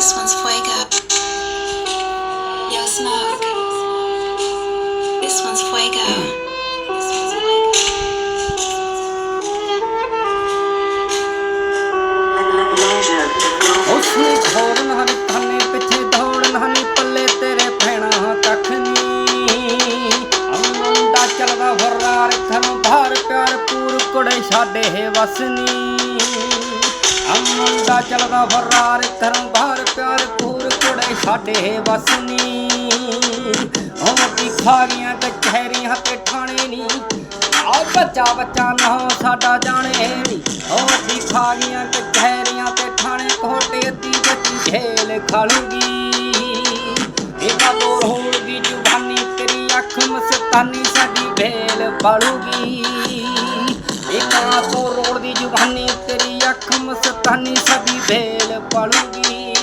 This one's fuego. Yo, smoke. This one's fuego. ਉਸਨੇ ਖੋਰਨ ਹਰ ਥਾਨੇ ਪਿੱਛੇ ਦੌੜਨ ਹਨੀ ਪੱਲੇ ਤੇਰੇ ਭੈਣਾ ਕੱਖ ਨੀ ਮੁੰਡਾ ਚੱਲਦਾ ਫਰਾਰ ਥਨ ਭਾਰ ਪਿਆਰ ਪੂਰ ਕੁੜੇ ਛਾੜੇ ਵਸਨੀ ਮੁੰਡਾ ਚੱਲਦਾ ਫਰਾਰ ਥਨ ਭਾਰ ਪਿਆਰ ਪੂਰ ਕੁੜੇ ਛਾੜੇ ਵਸਨੀ। ਹੋਤੀ ਖਾ ਗਈਆਂ ਕਚਹਿਰੀਆਂ ਤੇ ਠਾਣੇ ਨੀ। ਆ ਬੱਚਾ ਬੱਚਾ ਨਾ ਸਾਡਾ ਜਾਣੇ ਨੀ। ਹੋਤੀ ਖਾ ਗਈਆਂ ਕਚਹਿਰੀਆਂ ਤੇ ਠਾਣੇ ਕੋਟੇ ਅੱਧੀ ਬੱਚੀ ਝੇਲ ਖਾਲੂਗੀ। ਇਹਦਾ ਦੌਰ ਹੋਣ ਦੀ ਜੁਬਾਨੀ ਤੇਰੀ ਅੱਖ ਮਸਤਾਨੀ, ਸਾਡੀ ਭੇਲ ਪਾਲੂਗੀ ਇਹਦਾ ਦੌਰ ਰੋੜ ਦੀ ਜੁਬਾਨੀ ਤੇਰੀ ਅੱਖ ਮਸਤਾਨੀ ਸਾਡੀ ਭੇਲ ਪਾਲੂਗੀ।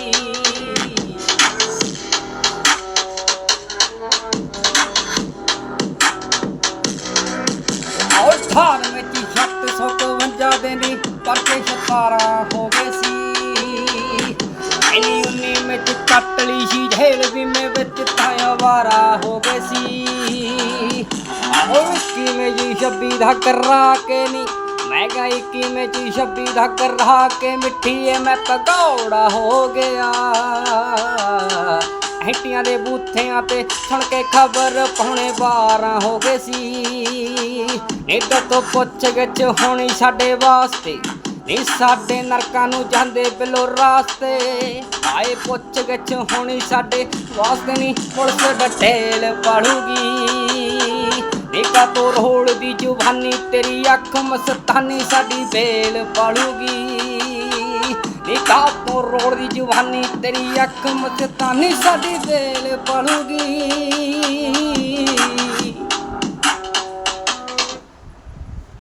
ਔਰ ਥਾਨ ਵਿੱਚ 752 ਦੇ ਨੇ ਪਰਕੇ 17 ਹੋ ਗਏ ਸੀ। ਐਨੀ ਉਨੀ ਵਿੱਚ ਕੱਟਲੀ ਸੀ, ਝੇਲ ਵੀ ਮੇ ਵਿੱਚ ਤਾਇਆ ਵਾਰਾ ਹੋ ਗਏ ਸੀ। ਔਰ ਕਿਵੇਂ ਜੀ ਛੱਬੀ ਦਾ ਕਰਾ ਕੇ ਨੀ ਮੈਂ ਗਾਈ ਕਿਵੇਂ ਛੱਬੀ ਦਾ ਕਰਾ ਕੇ ਮਿੱਠੀਏ ਮੈਂ ਪਕੌੜਾ ਹੋ ਗਿਆ। ਹੈਟੀਆਂ ਦੇ ਬੂਥਿਆਂ ਤੇ ਸੁਣ ਕੇ ਖਬਰ ਪੌਣੇ 12 ਹੋ ਗਏ ਸੀ। ਇੱਧਰ ਤੋਂ ਪੁੱਛ ਗਿੱਛ ਹੋਣੀ ਸਾਡੇ ਵਾਸਤੇ, ਨੀ ਸਾਡੇ ਨਰਕਾਂ ਨੂੰ ਜਾਂਦੇ ਬਿਲੋ ਰਾਸਤੇ। ਆਏ ਪੁੱਛ ਗਿੱਛ ਹੋਣੀ ਸਾਡੇ ਵਾਸਤੇ ਨੀ, ਪੁਲਿਸ ਡਟੇਲ ਪੜੂਗੀ। ਨਿਕਾ ਤੋਰ ਹੋਲ ਦੀ ਜੁਬਾਨੀ ਤੇਰੀ ਅੱਖ ਮਸਤਾਨੀ ਸਾਡੀ ਬੇਲ ਪਾੜੂਗੀ ਨਿਕਾ ਤੋਂ ਰੋੜ ਦੀ ਜੁਬਾਨੀ ਤੇਰੀ ਅੱਖ ਮਸਤਾਨੀ ਸਾਡੀ ਬੇਲ ਪੜੂਗੀ